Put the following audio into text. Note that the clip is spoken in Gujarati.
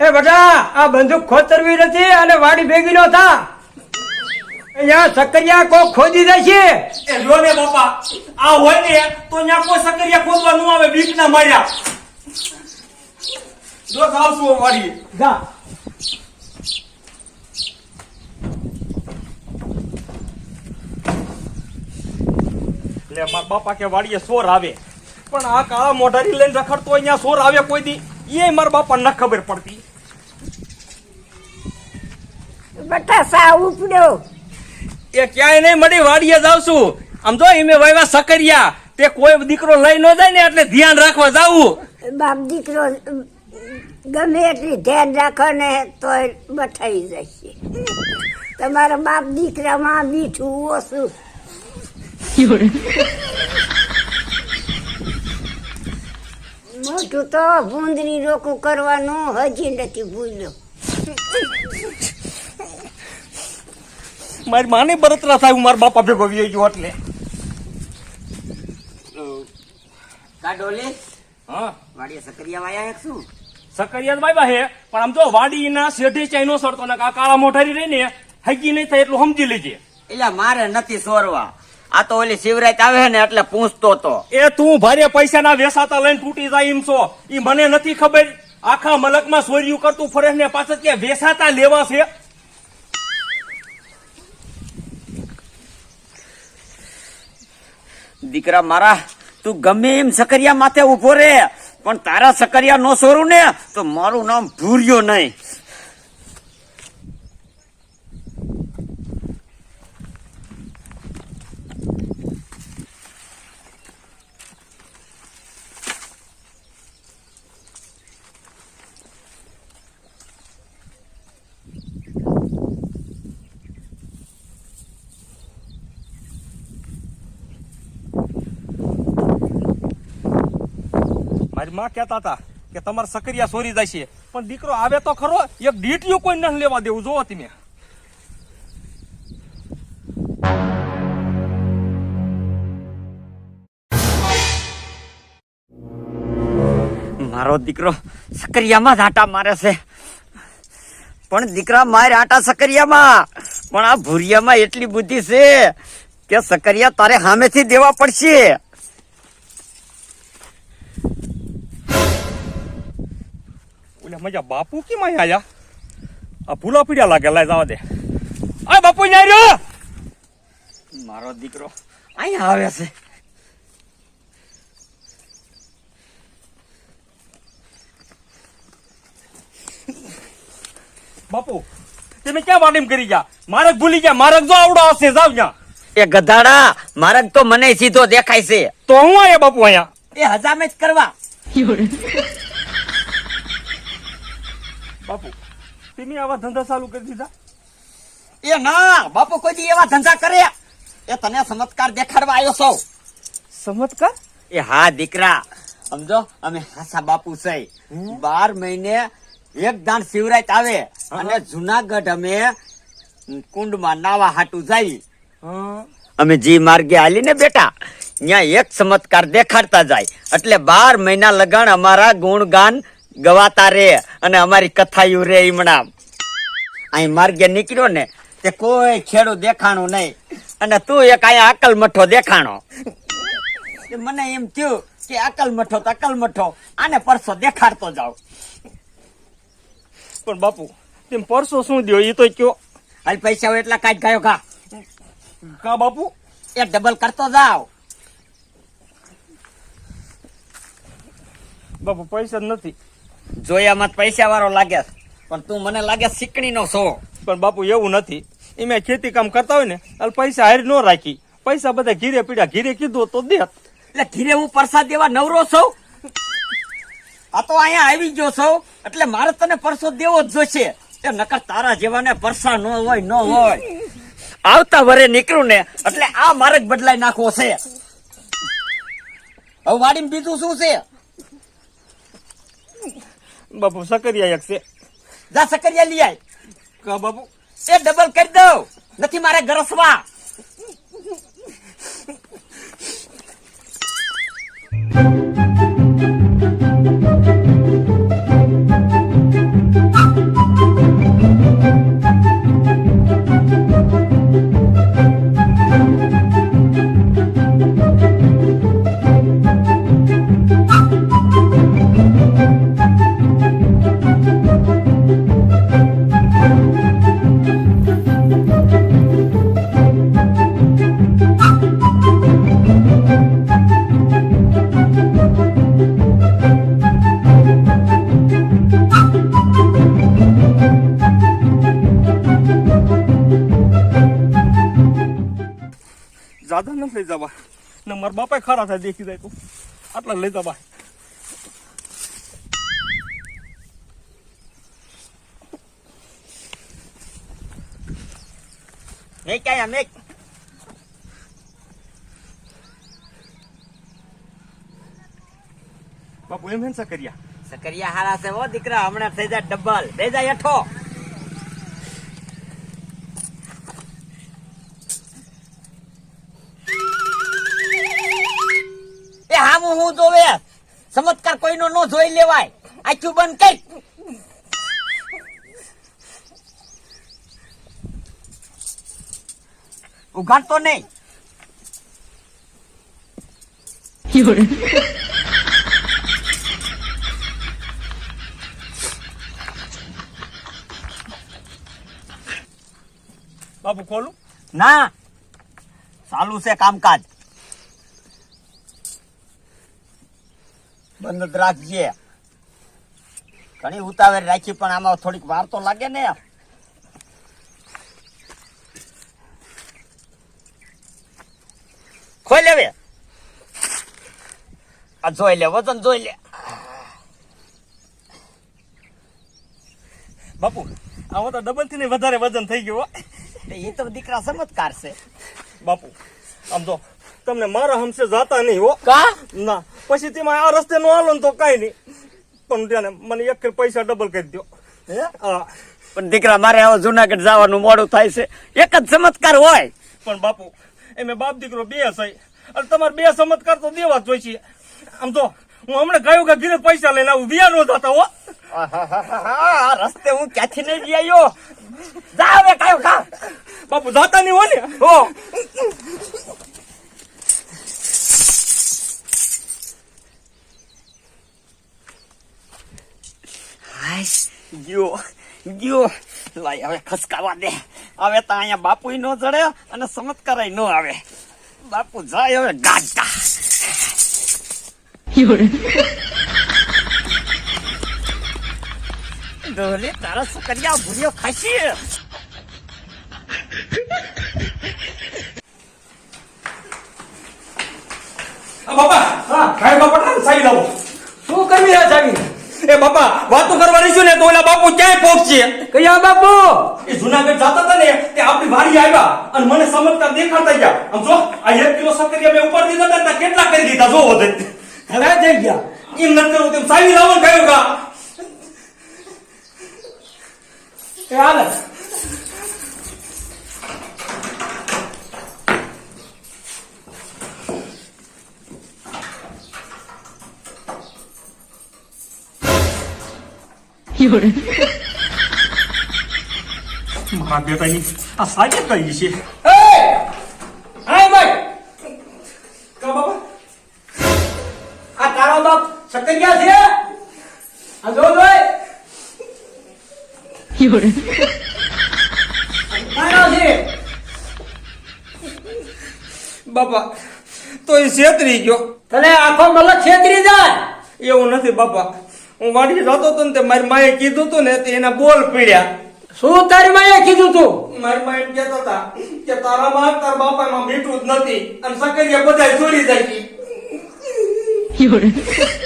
એ બેટા આ બંદૂક ખોતરવી નથી અને વાડી ભેગી નો થા. અહીંયા સકરિયા કોક ખોદી દેશે એ લો ને બાપા આ હોય ને તો અહીંયા કોઈ સકરિયા ખોદવા ન આવે બીક ના માર્યા. જો આવશું વાડી જા. એટલે મારા બાપા કે વાડીએ સોર આવે. પણ આ કાળા મોઢારી લઈને રખડતો અહીંયા સોર આવે કોઈ દી. એ મારા બાપા ન ખબર પડતી. બટા સા ઉપડ્યો. એ ક્યાંય નહીં મળી વાડીએ જાવ છું. આમ જો એમે વહેવા સકરિયા. તે કોઈ દીકરો લઈ ન જાય ને એટલે ધ્યાન રાખવા જાવું બાપ દીકરો ગમે એટલી ધ્યાન રાખો ને તો બઠાઈ જશે. તમારા બાપ દીકરામાં મીઠું ઓછું. મોટું તો ભૂંદરી રોકું કરવાનું હજી નથી ભૂલ્યો. મારી માને બરતરા થાય હું મારા બાપા ભેગો વી ગયો એટલે. કા ડોલી? હા. વાડીએ સકરિયા વાયા એક શું? સકરિયા વાયવા હે પણ આમ તો વાડીના શેઠે ચાઈનો સરતો ને આ કાળા મોઢારી રહીને હગી નહીં થાય એટલું સમજી લેજે. એટલે મારે નથી સોરવા. આ તો ઓલી શિવરાત આવે ને એટલે પૂછતો તો. એ તું ભારે પૈસાના વેસાતા લઈને તૂટી જાય એમ છો. એ મને નથી ખબર આખા મલકમાં સોર્યું કરતું ફરે ને પાછળ કે વેસાતા લેવા છે. દીકરા મારા, તું ગમે એમ સકરિયા માથે ઊભો રે પણ તારા સકરિયા નો સોરું ને, તો મારું નામ ભૂર્યો નહીં. મારી માં કહેતા હતા કે તમારા સકરિયા સોરી જાય છે. પણ દીકરો આવે તો ખરો, એક ડીટીયું કોઈ ન લેવા દેવું. જોવો તમે. મારો દીકરો સકરિયામાં જ આટા મારે છે. પણ દીકરા મારે આટા સકરિયામાં. પણ આ ભૂરિયામાં એટલી બુદ્ધિ છે કે સકરિયા તારે સામેથી દેવા પડશે. ઓલે મજા બાપુ કેમ અહીં આયા આ ભૂલા પીડ્યા લાગે લાય જવા દે. આ બાપુ ન્યા રહ્યો! મારો દીકરો અહીંયા આવે છે. બાપુ તમે ક્યાં વાડીમ કરી ગયા? મારે ભૂલી ગયા મારે જો આવડો હશે જાવ ત્યાં એ ગધાડા મારક તો મને સીધો દેખાય છે. તો હું આયા બાપુ અહીંયા? એ હજામે જ કરવા. બાપુ તમે આવા ધંધા ચાલુ કરી દીધા? એ ના બાપુ કોઈ એવા ધંધા કરે. એ તને ચમત્કાર દેખાડવા આવ્યો છો. ચમત્કાર? એ હા દીકરા. સમજો અમે હાસા બાપુ છે. બાર મહિને એક દાન શિવરાત આવે અને જુનાગઢ અમે કુંડમાં નાવા હાટું જાય. અમે જી માર્ગે હાલી ને બેટા ત્યાં એક ચમત્કાર દેખાડતા જાય. એટલે બાર મહિના લગન અમારા ગુણગાન ગવાતા રે અને અમારી કથાયું રે ઈમણા. અહીં માર્ગે નીકળ્યો ને તે કોઈ ખેડૂ દેખાણું નહીં. અને તું એક અહીંયા અકલ મઠો દેખાણો. મને એમ થયું કે અકલ મઠો તો અકલ મઠો આને પરસો દેખાડતો જાવ પણ બાપુ તેમ પરસો શું દ્યો? એ તો કયો? હાલ પૈસા હોય એટલા કાઢ ગયો કા કા બાપુ? એ ડબલ કરતો જાવ બાપુ પૈસા નથી. જોયામાં પૈસા વાળો લાગે પણ તું મને લાગે શીકણી નો છો. પણ બાપુ એવું નથી. એમાં ખેતી કામ કરતા હોય ને એટલે પૈસા હારી ન રાખી. પૈસા બધા ઘીરે પીડ્યા. ઘીરે કીધું તો દે. એટલે ઘીરે હું પરસાદ દેવા નવરો છું? આ તો અહીંયા આવી ગયો છો. એટલે મારે તને પરસો દેવો જ જોશે. એ નકર તારા જેવાને પરસા ન હોય ન હોય. આવતા વરે નીકળું ને એટલે આ મારે જ બદલાઈ નાખવો છે. હવે વાડીમાં બીજું શું છે? બાપુ સકરિયા એક છે. જા સકરિયા લઈ આય. કા બાપુ? એ ડબલ કરી દઉં. નથી મારે ગરસવા જાદા નથી લઈ જવા. ને મારા બાપા ખરા થાય દેખી જાય તું. આટલા લઈ જવા. બાપુ એમ હે સકરિયા સકરિયા હારા છે ઓ દીકરા હમણાં થઈ જાય ડબલ બે જાય અઠો ચમત્કાર કોઈનો નો જોઈ લેવાય. આખું બંધ કઈ ઉઘાડતો નહીં. બાપુ ખોલું? ના. ચાલુ છે કામકાજ. બંધ રાખજે. ઘણી ઉતાવળ રાખી પણ આમાં થોડીક વાર તો લાગે ને. ખોઈ લેવે આ જોઈ લે વજન જોઈ લે. બાપુ આ તો ડબલથી ને વધારે વજન થઈ ગયું. એ તો દીકરા ચમત્કાર છે. બાપુ આમ જો તમને મારા હમસે જાતા નહીં હો. કા? ના. પછી તેમાં આ રસ્તે નો હાલો ને તો કઈ નહીં. પણ ત્યાં મને એક પૈસા ડબલ કરી દો હા? પણ દીકરા મારે હવે જુનાગઢ જવાનું મોડું થાય છે. એક જ ચમત્કાર હોય. પણ બાપુ એમે બાપ દીકરો બે છે. અને તમારે બે ચમત્કાર તો દેવા જ છે. આમ તો હું હમણાં ગયો કે ઘીરે પૈસા લઈને આવું. વ્યા નો થતા હો. રસ્તે હું ક્યાંથી નહીં ગયા આવ્યો? જા હવે કાયો બાપુ જાતા નહીં હો ને. હો હાય ગયો ગયો. લાય, હવે ખસકાવા દે. હવે તો અહીંયા બાપુય નો જડે અને ચમત્કારાય નો આવે. બાપુ જાય હવે ગાજતા ડોલે તારા સુકરિયા ભૂલ્યો ખાશી. બાપા, હા ખાય બાપા સાઈ લાવો. શું કરવી છે સાવી એ બાપા વાતો કરવા રહીશું ને તો ઓલા બાપુ ક્યાંય પહોંચશે? કયા બાપુ? એ જુનાગઢ જાતા હતા ને તે આપણી વાડી આવ્યા અને મને સમજતા દેખાતા ગયા. આમ જો આ એક કિલો સક્કરિયા મેં ઉપર દીધા હતા કેટલા કરી દીધા જોવો વધે. હવે થઈ ગયા. એમ ન કરું તેમ સાવી લાવો કહ્યું કયો કા એ હાય ભાઈ! કા બાપા? આ તારો બાપ સકરિયા છે? આ જો જોઈ તારો છે. બાપા તો એ છેતરી ગયો. તને આખો મલક છેતરી જાય. એવું નથી બાપા. હું વાડી જતો હતો ને તે મારી માએ કીધું હતું ને તે એના બોલ પીડ્યા. શું તારી માએ કીધું તું? મારી મા એમ કહેતા હતા કે તારા માં તારા બાપામાં મીઠું જ નથી અને સકરિયા બધા ચોરી જાય